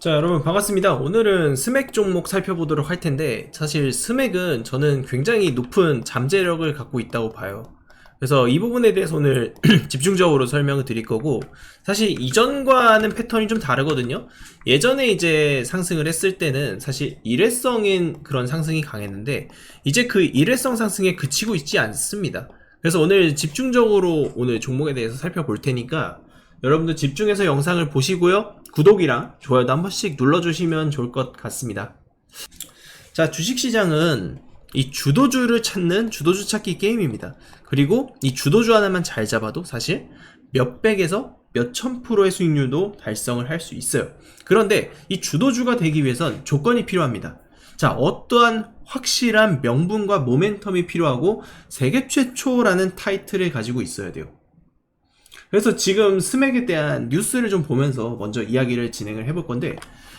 자 여러분 반갑습니다. 오늘은 스맥 종목 살펴보도록 할 텐데 사실 스맥은 저는 굉장히 높은 잠재력을 갖고 있다고 봐요. 그래서 이 부분에 대해서 오늘 집중적으로 설명을 드릴 거고 사실 이전과는 패턴이 좀 다르거든요. 예전에 이제 상승을 했을 때는 사실 일회성인 그런 상승이 강했는데 이제 그 일회성 상승에 그치고 있지 않습니다. 그래서 오늘 집중적으로 오늘 종목에 대해서 살펴볼 테니까 여러분들 집중해서 영상을 보시고요. 구독이랑 좋아요도 한 번씩 눌러주시면 좋을 것 같습니다. 자, 주식시장은 이 주도주를 찾는 주도주 찾기 게임입니다. 그리고 이 주도주 하나만 잘 잡아도 사실 몇백에서 몇천 프로의 수익률도 달성을 할 수 있어요. 그런데 이 주도주가 되기 위해선 조건이 필요합니다. 자, 어떠한 확실한 명분과 모멘텀이 필요하고 세계 최초라는 타이틀을 가지고 있어야 돼요. 그래서 지금 스맥에 대한 뉴스를 좀 보면서 먼저 이야기를 진행을 해볼 건데,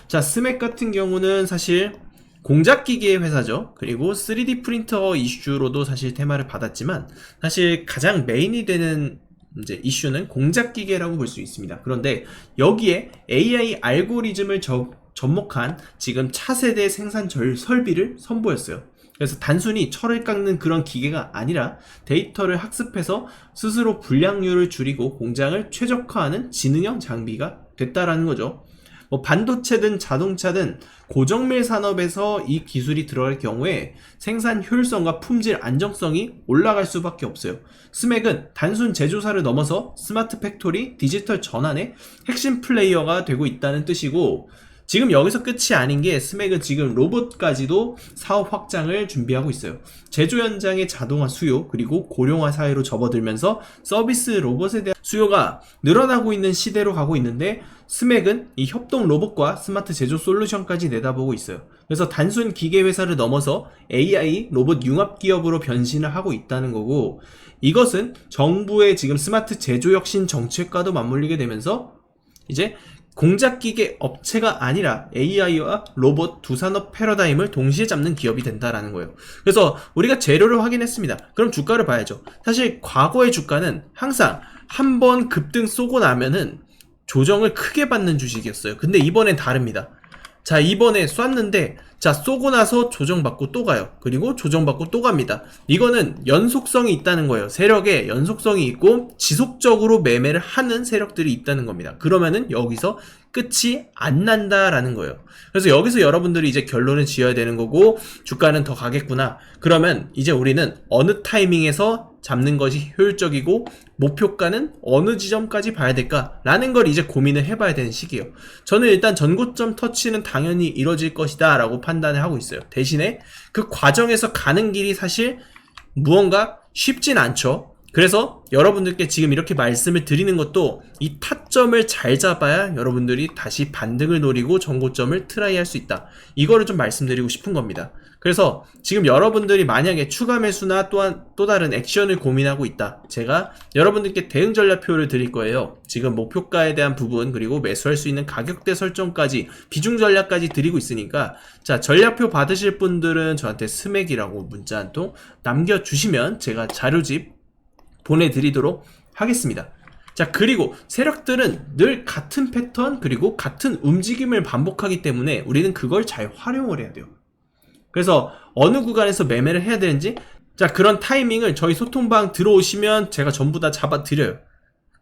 자, 스맥 같은 경우는 사실 공작기계 회사죠. 그리고 3D 프린터 이슈로도 사실 테마를 받았지만, 사실 가장 메인이 되는 이제 이슈는 공작기계라고 볼 수 있습니다. 그런데 여기에 AI 알고리즘을 접, 접목한 지금 차세대 생산 절 설비를 선보였어요. 그래서 단순히 철을 깎는 그런 기계가 아니라 데이터를 학습해서 스스로 불량률을 줄이고 공장을 최적화하는 지능형 장비가 됐다라는 거죠. 뭐 반도체든 자동차든 고정밀 산업에서 이 기술이 들어갈 경우에 생산 효율성과 품질 안정성이 올라갈 수밖에 없어요. 스맥은 단순 제조사를 넘어서 스마트 팩토리, 디지털 전환의 핵심 플레이어가 되고 있다는 뜻이고 지금 여기서 끝이 아닌 게 스맥은 지금 로봇까지도 사업 확장을 준비하고 있어요. 제조 현장의 자동화 수요 그리고 고령화 사회로 접어들면서 서비스 로봇에 대한 수요가 늘어나고 있는 시대로 가고 있는데 스맥은 이 협동 로봇과 스마트 제조 솔루션까지 내다보고 있어요. 그래서 단순 기계 회사를 넘어서 AI 로봇 융합 기업으로 변신을 하고 있다는 거고 이것은 정부의 지금 스마트 제조 혁신 정책과도 맞물리게 되면서 이제 공작기계 업체가 아니라 AI와 로봇 두 산업 패러다임을 동시에 잡는 기업이 된다라는 거예요. 그래서 우리가 재료를 확인했습니다. 그럼 주가를 봐야죠. 사실 과거의 주가는 항상 한 번 급등 쏘고 나면은 조정을 크게 받는 주식이었어요. 근데 이번엔 다릅니다. 자, 이번에 쐈는데, 자, 쏘고 나서 조정받고 또 가요. 그리고 조정받고 또 갑니다. 이거는 연속성이 있다는 거예요. 세력에 연속성이 있고, 지속적으로 매매를 하는 세력들이 있다는 겁니다. 그러면은 여기서 끝이 안 난다라는 거예요. 그래서 여기서 여러분들이 이제 결론을 지어야 되는 거고, 주가는 더 가겠구나. 그러면 이제 우리는 어느 타이밍에서 잡는 것이 효율적이고 목표가는 어느 지점까지 봐야 될까라는 걸 이제 고민을 해봐야 되는 시기예요. 저는 일단 전고점 터치는 당연히 이뤄질 것이다 라고 판단을 하고 있어요. 대신에 그 과정에서 가는 길이 사실 무언가 쉽진 않죠. 그래서 여러분들께 지금 이렇게 말씀을 드리는 것도 이 타점을 잘 잡아야 여러분들이 다시 반등을 노리고 전고점을 트라이 할 수 있다. 이거를 좀 말씀드리고 싶은 겁니다. 그래서 지금 여러분들이 만약에 추가 매수나 또한 또 다른 액션을 고민하고 있다. 제가 여러분들께 대응 전략표를 드릴 거예요. 지금 목표가에 대한 부분 그리고 매수할 수 있는 가격대 설정까지 비중 전략까지 드리고 있으니까 자 전략표 받으실 분들은 저한테 스맥이라고 문자 한 통 남겨주시면 제가 자료집 보내드리도록 하겠습니다. 자, 그리고 세력들은 늘 같은 패턴, 그리고 같은 움직임을 반복하기 때문에 우리는 그걸 잘 활용을 해야 돼요. 그래서 어느 구간에서 매매를 해야 되는지, 자, 그런 타이밍을 저희 소통방 들어오시면 제가 전부 다 잡아드려요.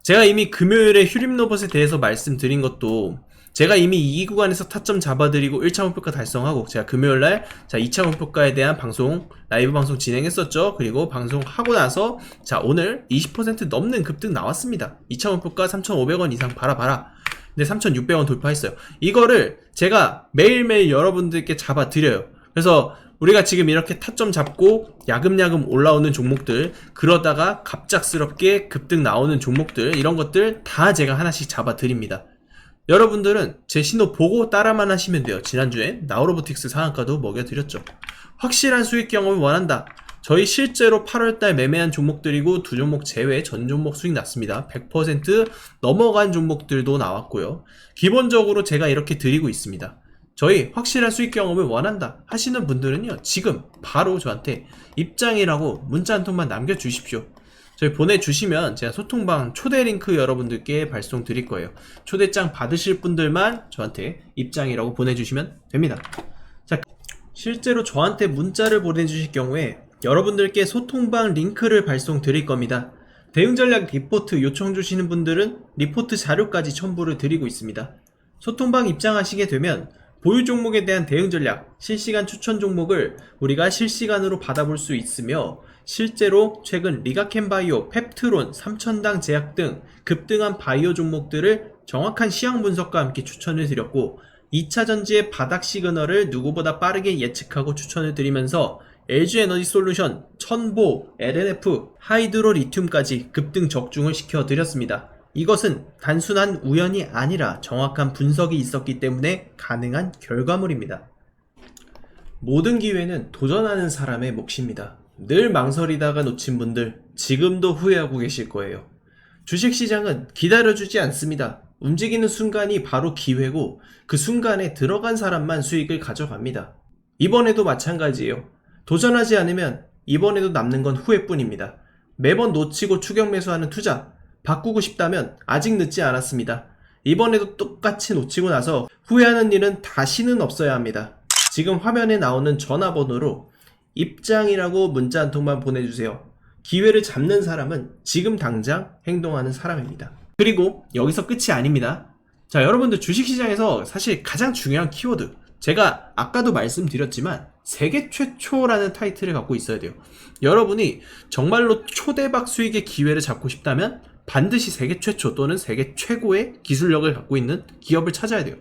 제가 이미 금요일에 휴림 로봇에 대해서 말씀드린 것도 제가 이미 이 구간에서 타점 잡아드리고 1차 목표가 달성하고 제가 금요일날 자 2차 목표가에 대한 방송 라이브 방송 진행했었죠. 그리고 방송하고 나서 자 오늘 20% 넘는 급등 나왔습니다. 2차 목표가 3,500원 이상 바라봐라. 근데 3,600원 돌파했어요. 이거를 제가 매일매일 여러분들께 잡아드려요 그래서 우리가 지금 이렇게 타점 잡고 야금야금 올라오는 종목들 그러다가 갑작스럽게 급등 나오는 종목들 이런 것들 다 제가 하나씩 잡아 드립니다. 여러분들은 제 신호 보고 따라만 하시면 돼요. 지난주에 나우로보틱스 상한가도 먹여드렸죠. 확실한 수익 경험을 원한다. 저희 실제로 8월달 매매한 종목들이고 두 종목 제외 전 종목 수익 났습니다. 100% 넘어간 종목들도 나왔고요. 기본적으로 제가 이렇게 드리고 있습니다. 저희 확실한 수익 경험을 원한다 하시는 분들은요 지금 바로 저한테 입장이라고 문자 한 통만 남겨주십시오 저희 보내주시면 제가 소통방 초대 링크 여러분들께 발송 드릴 거예요. 초대장 받으실 분들만 저한테 입장이라고 보내주시면 됩니다. 자, 실제로 저한테 문자를 보내주실 경우에 여러분들께 소통방 링크를 발송 드릴 겁니다. 대응 전략 리포트 요청 주시는 분들은 리포트 자료까지 첨부를 드리고 있습니다. 소통방 입장하시게 되면 보유 종목에 대한 대응 전략, 실시간 추천 종목을 우리가 실시간으로 받아볼 수 있으며 실제로 최근 리가켄 바이오, 펩트론, 삼천당 제약 등 급등한 바이오 종목들을 정확한 시황 분석과 함께 추천을 드렸고 2차 전지의 바닥 시그널을 누구보다 빠르게 예측하고 추천을 드리면서 LG 에너지 솔루션, 천보, LNF, 하이드로 리튬까지 급등 적중을 시켜 드렸습니다. 이것은 단순한 우연이 아니라 정확한 분석이 있었기 때문에 가능한 결과물입니다. 모든 기회는 도전하는 사람의 몫입니다. 늘 망설이다가 놓친 분들 지금도 후회하고 계실 거예요. 주식시장은 기다려주지 않습니다. 움직이는 순간이 바로 기회고 그 순간에 들어간 사람만 수익을 가져갑니다. 이번에도 마찬가지예요. 도전하지 않으면 이번에도 남는 건 후회뿐입니다. 매번 놓치고 추격 매수하는 투자 바꾸고 싶다면 아직 늦지 않았습니다. 이번에도 똑같이 놓치고 나서 후회하는 일은 다시는 없어야 합니다. 지금 화면에 나오는 전화번호로 입장이라고 문자 한 통만 보내주세요. 기회를 잡는 사람은 지금 당장 행동하는 사람입니다. 그리고 여기서 끝이 아닙니다. 자, 여러분들 주식시장에서 사실 가장 중요한 키워드. 제가 아까도 말씀드렸지만 세계 최초라는 타이틀을 갖고 있어야 돼요. 여러분이 정말로 초대박 수익의 기회를 잡고 싶다면 반드시 세계 최초 또는 세계 최고의 기술력을 갖고 있는 기업을 찾아야 돼요.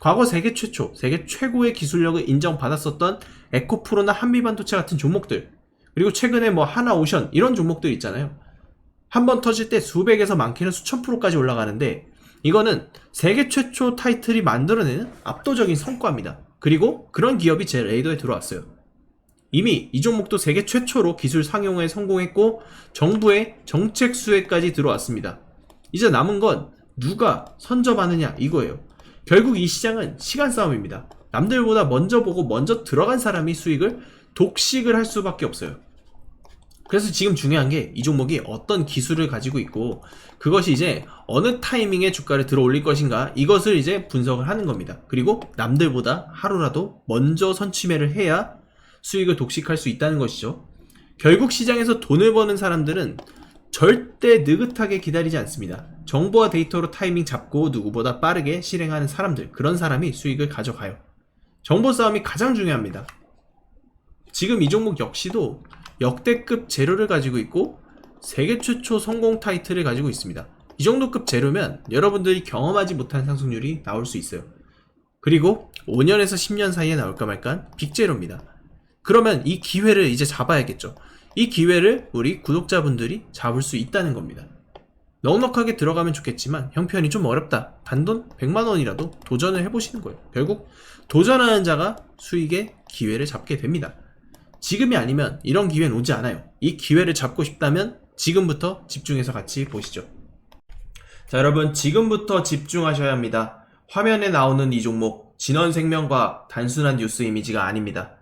과거 세계 최초, 세계 최고의 기술력을 인정받았었던 에코프로나 한미반도체 같은 종목들, 그리고 최근에 뭐 하나오션 이런 종목들 있잖아요. 한 번 터질 때 수백에서 많게는 수천 프로까지 올라가는데 이거는 세계 최초 타이틀이 만들어내는 압도적인 성과입니다. 그리고 그런 기업이 제 레이더에 들어왔어요. 이미 이 종목도 세계 최초로 기술 상용화에 성공했고 정부의 정책 수혜까지 들어왔습니다. 이제 남은 건 누가 선점하느냐 이거예요. 결국 이 시장은 시간 싸움입니다. 남들보다 먼저 보고 먼저 들어간 사람이 수익을 독식을 할 수밖에 없어요. 그래서 지금 중요한 게 이 종목이 어떤 기술을 가지고 있고 그것이 이제 어느 타이밍에 주가를 들어 올릴 것인가 이것을 이제 분석을 하는 겁니다. 그리고 남들보다 하루라도 먼저 선취매를 해야 수익을 독식할 수 있다는 것이죠. 결국 시장에서 돈을 버는 사람들은 절대 느긋하게 기다리지 않습니다. 정보와 데이터로 타이밍 잡고 누구보다 빠르게 실행하는 사람들, 그런 사람이 수익을 가져가요. 정보 싸움이 가장 중요합니다. 지금 이 종목 역시도 역대급 재료를 가지고 있고 세계 최초 성공 타이틀을 가지고 있습니다. 이 정도급 재료면 여러분들이 경험하지 못한 상승률이 나올 수 있어요. 그리고 5년에서 10년 사이에 나올까 말까 빅재료입니다. 그러면 이 기회를 이제 잡아야겠죠. 이 기회를 우리 구독자분들이 잡을 수 있다는 겁니다. 넉넉하게 들어가면 좋겠지만 형편이 좀 어렵다. 단돈 100만원이라도 도전을 해보시는 거예요. 결국 도전하는 자가 수익의 기회를 잡게 됩니다. 지금이 아니면 이런 기회는 오지 않아요. 이 기회를 잡고 싶다면 지금부터 집중해서 같이 보시죠. 자, 여러분, 지금부터 집중하셔야 합니다. 화면에 나오는 이 종목, 진원생명과학 단순한 뉴스 이미지가 아닙니다.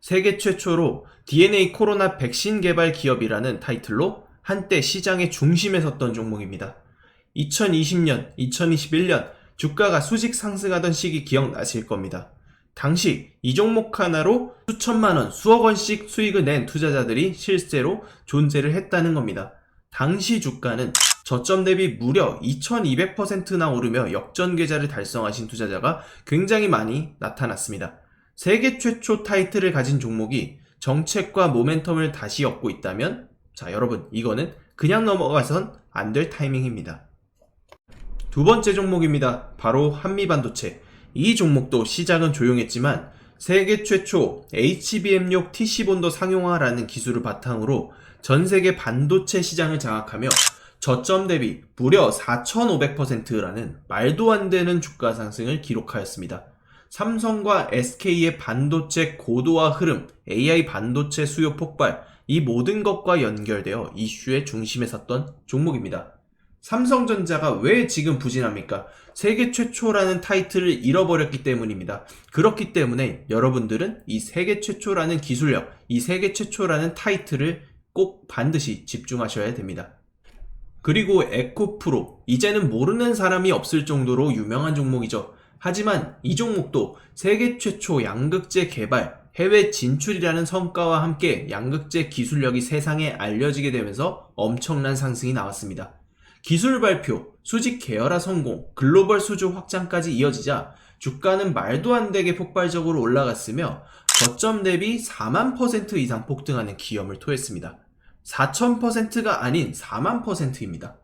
세계 최초로 DNA 코로나 백신 개발 기업이라는 타이틀로 한때 시장의 중심에 섰던 종목입니다. 2020년, 2021년 주가가 수직 상승하던 시기 기억나실 겁니다. 당시 이 종목 하나로 수천만 원, 수억 원씩 수익을 낸 투자자들이 실제로 존재를 했다는 겁니다. 당시 주가는 저점 대비 무려 2200%나 오르며 역전 계좌를 달성하신 투자자가 굉장히 많이 나타났습니다. 세계 최초 타이틀을 가진 종목이 정책과 모멘텀을 다시 얻고 있다면 자 여러분 이거는 그냥 넘어가선 안 될 타이밍입니다. 두 번째 종목입니다. 바로 한미반도체. 이 종목도 시작은 조용했지만 세계 최초 HBM6 TC본도 상용화라는 기술을 바탕으로 전 세계 반도체 시장을 장악하며 저점 대비 무려 4,500%라는 말도 안 되는 주가 상승을 기록하였습니다. 삼성과 SK의 반도체 고도화 흐름, AI 반도체 수요 폭발, 이 모든 것과 연결되어 이슈의 중심에 섰던 종목입니다. 삼성전자가 왜 지금 부진합니까? 세계 최초라는 타이틀을 잃어버렸기 때문입니다. 그렇기 때문에 여러분들은 이 세계 최초라는 기술력, 이 세계 최초라는 타이틀을 꼭 반드시 집중하셔야 됩니다. 그리고 에코프로. 이제는 모르는 사람이 없을 정도로 유명한 종목이죠. 하지만 이 종목도 세계 최초 양극재 개발, 해외 진출이라는 성과와 함께 양극재 기술력이 세상에 알려지게 되면서 엄청난 상승이 나왔습니다. 기술 발표, 수직 계열화 성공, 글로벌 수주 확장까지 이어지자 주가는 말도 안 되게 폭발적으로 올라갔으며 저점 대비 4만 퍼센트 이상 폭등하는 기염을 토했습니다. 4,000%가 아닌 4만 퍼센트입니다.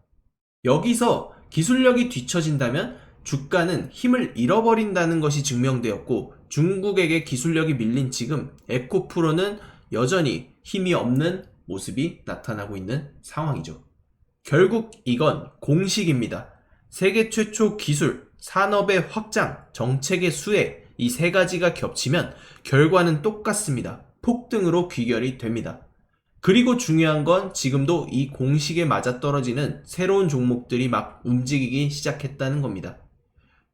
여기서 기술력이 뒤처진다면 주가는 힘을 잃어버린다는 것이 증명되었고 중국에게 기술력이 밀린 지금 에코프로는 여전히 힘이 없는 모습이 나타나고 있는 상황이죠. 결국 이건 공식입니다. 세계 최초 기술, 산업의 확장, 정책의 수혜, 이 세 가지가 겹치면 결과는 똑같습니다. 폭등으로 귀결이 됩니다. 그리고 중요한 건 지금도 이 공식에 맞아떨어지는 새로운 종목들이 막 움직이기 시작했다는 겁니다.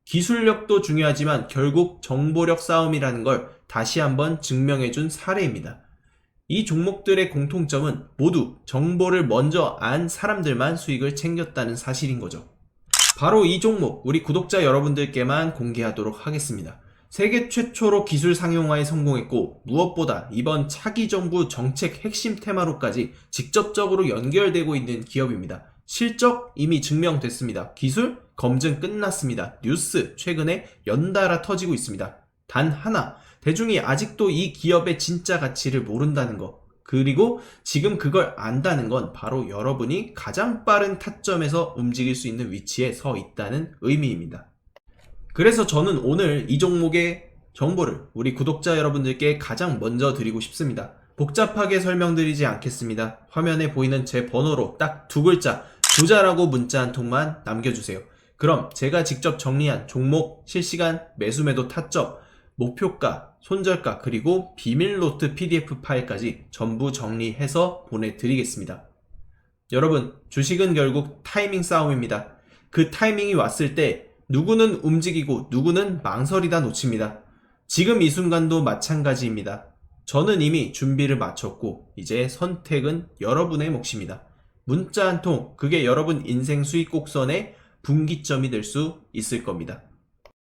기술력도 중요하지만 결국 정보력 싸움이라는 걸 다시 한번 증명해준 사례입니다. 이 종목들의 공통점은 모두 정보를 먼저 안 사람들만 수익을 챙겼다는 사실인 거죠. 바로 이 종목 우리 구독자 여러분들께만 공개하도록 하겠습니다. 세계 최초로 기술 상용화에 성공했고 무엇보다 이번 차기 정부 정책 핵심 테마로까지 직접적으로 연결되고 있는 기업입니다. 실적 이미 증명됐습니다. 기술 검증 끝났습니다. 뉴스 최근에 연달아 터지고 있습니다. 단 하나 대중이 아직도 이 기업의 진짜 가치를 모른다는 것 그리고 지금 그걸 안다는 건 바로 여러분이 가장 빠른 타점에서 움직일 수 있는 위치에 서 있다는 의미입니다. 그래서 저는 오늘 이 종목의 정보를 우리 구독자 여러분들께 가장 먼저 드리고 싶습니다. 복잡하게 설명드리지 않겠습니다. 화면에 보이는 제 번호로 딱 두 글자, 부자라고 문자 한 통만 남겨주세요. 그럼 제가 직접 정리한 종목, 실시간, 매수매도 타점, 목표가, 손절가, 그리고 비밀 노트 PDF 파일까지 전부 정리해서 보내드리겠습니다. 여러분, 주식은 결국 타이밍 싸움입니다. 그 타이밍이 왔을 때 누구는 움직이고 누구는 망설이다 놓칩니다. 지금 이 순간도 마찬가지입니다. 저는 이미 준비를 마쳤고 이제 선택은 여러분의 몫입니다. 문자 한 통, 그게 여러분 인생 수익 곡선의 분기점이 될 수 있을 겁니다.